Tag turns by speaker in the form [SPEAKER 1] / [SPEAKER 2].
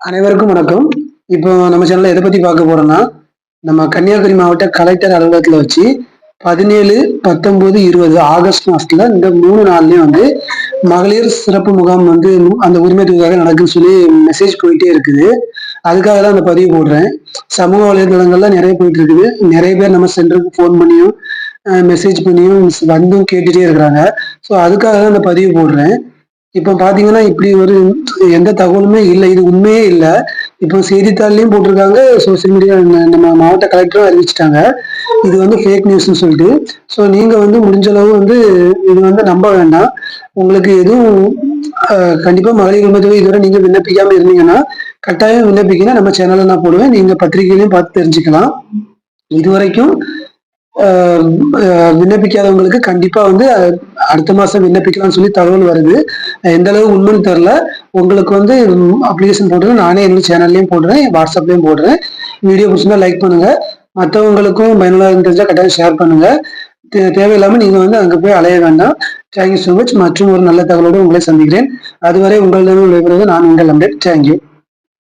[SPEAKER 1] அனைவருக்கும் வணக்கம். இப்போ நம்ம சேனல்ல எதை பத்தி பார்க்க போறோம்னா நம்ம கன்னியாகுமரி மாவட்ட கலெக்டர் அலுவலகத்துல வச்சு பதினேழு பத்தொன்பது இருபது ஆகஸ்ட் மாசத்துல இந்த மூணு நாள்லயும் வந்து மகளிர் சிறப்பு முகாம் வந்து அந்த உரிமை தொகைக்காக நடக்குன்னு சொல்லி மெசேஜ் போயிட்டே இருக்குது. அதுக்காக தான் அந்த பதிவு போடுறேன். சமூக வலைதளங்கள்லாம் நிறைய போயிட்டு இருக்குது. நிறைய பேர் நம்ம சென்டருக்கு ஃபோன் பண்ணியும் மெசேஜ் பண்ணியும் வந்தும் கேட்டுட்டே இருக்கிறாங்க. ஸோ அதுக்காக தான் அந்த பதிவு போடுறேன். இப்போ பாத்தீங்கன்னா இப்படி ஒரு எந்த தகவலுமே இல்லை. இது உண்மையே இல்லை. இப்போ செய்தித்தாள்லயும் போட்டிருக்காங்க. சோசியல் மீடியா நம்ம மாவட்ட கலெக்டரும் அறிவிச்சிட்டாங்க. இது வந்து ஃபேக் நியூஸ்னு சொல்லிட்டு. ஸோ நீங்க வந்து முடிஞ்ச அளவு வந்து இது வந்து நம்ப வேண்டாம். உங்களுக்கு எதுவும் கண்டிப்பா மகளிர் உரிமை இதுவரை நீங்க விண்ணப்பிக்காம இருந்தீங்கன்னா கட்டாயம் விண்ணப்பிக்கணும். நம்ம சேனல்ல நான் போடுவேன். நீங்க பத்திரிகையிலையும் பார்த்து தெரிஞ்சுக்கலாம். இது வரைக்கும் விண்ணப்பிக்காதவங்களுக்கு கண்டிப்பா வந்து அடுத்த மாசம் விண்ணப்பிக்கலாம்னு சொல்லி தகவல் வருது. எந்த அளவு உண்மைன்னு தெரில உங்களுக்கு வந்து அப்ளிகேஷன் போடுறேன் நானே என்னோட சேனல்லையும் போடுறேன் வாட்ஸ்அப்லயும் போடுறேன் வீடியோ பிடிச்சிருந்தா லைக் பண்ணுங்க. மற்றவங்களுக்கும் பயனுள்ளதாக தெரிஞ்சா கட்டாயம் ஷேர் பண்ணுங்க. தேவையில்லாமல் நீங்க வந்து அங்க போய் அலைய வேண்டாம். தேங்க்யூ ஸோ மச் மற்றும் ஒரு நல்ல தகவலோடு உங்களை சந்திக்கிறேன். அதுவரை உங்களிடம் விடைபெறுவது நான் உங்கள் அப்டேட் தேங்க்யூ